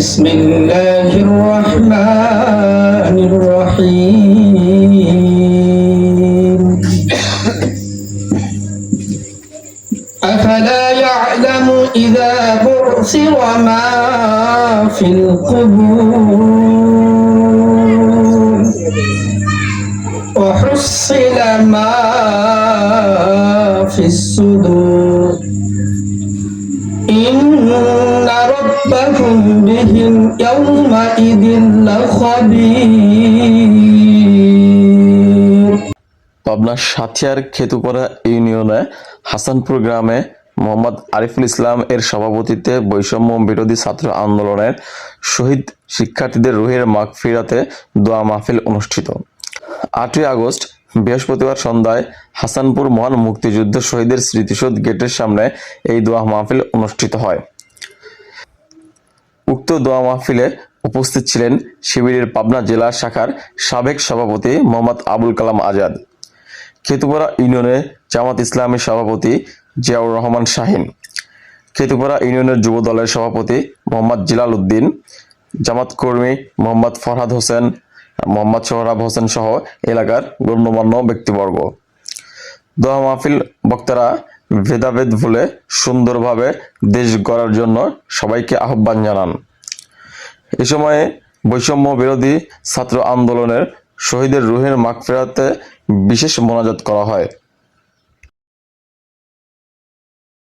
بسم الله الرحمن الرحيم. أفلا يعلم إذا بعثر ما في القبور. وحصل ما في الصدور. إن بهم يومئذ لخبير পাবনার সাথিয়ার খেতুপাড়া ইউনিয়নে হাসানপুর গ্রামে মোহাম্মদ আরিফুল ইসলাম এর সভাপতিত্বে বৈষম্য বিরোধী ছাত্র আন্দোলনের শহীদ শিক্ষার্থীদের রুহের মাগফিরাতে দোয়া মাহফিল অনুষ্ঠিত আটই আগস্ট বৃহস্পতিবার সন্ধ্যায় হাসানপুর মহান মুক্তিযুদ্ধ শহীদের স্মৃতিসৌধ গেটের সামনে এই দোয়া মাহফিল অনুষ্ঠিত হয় উক্ত দোয়া মাহফিলে উপস্থিত ছিলেন শিবিরের পাবনা জেলা শাখার সাবেক সভাপতি মোহাম্মদ আবুল কালাম আজাদ, খেতুপাড়া ইউনিয়নে জামাত ইসলামের সভাপতি জিয়াউর রহমান শাহিন, খেতুপাড়া ইউনিয়নের যুব দলের সভাপতি মোহাম্মদ জিলাল উদ্দিন, জামাত কর্মী মোহাম্মদ ফরহাদ হোসেন, মোহাম্মদ সোহরাব হোসেন সহ এলাকার গণ্যমান্য ব্যক্তিবর্গ। দোয়া মাহফিল বক্তারা ভেদাভেদ ভুলে সুন্দরভাবে দেশ গড়ার জন্য সবাইকে আহ্বান জানান। এ সময়ে বৈষম্য বিরোধী ছাত্র আন্দোলনের শহীদের রুহের মাগফেরাতে বিশেষ মোনাজাত করা হয়।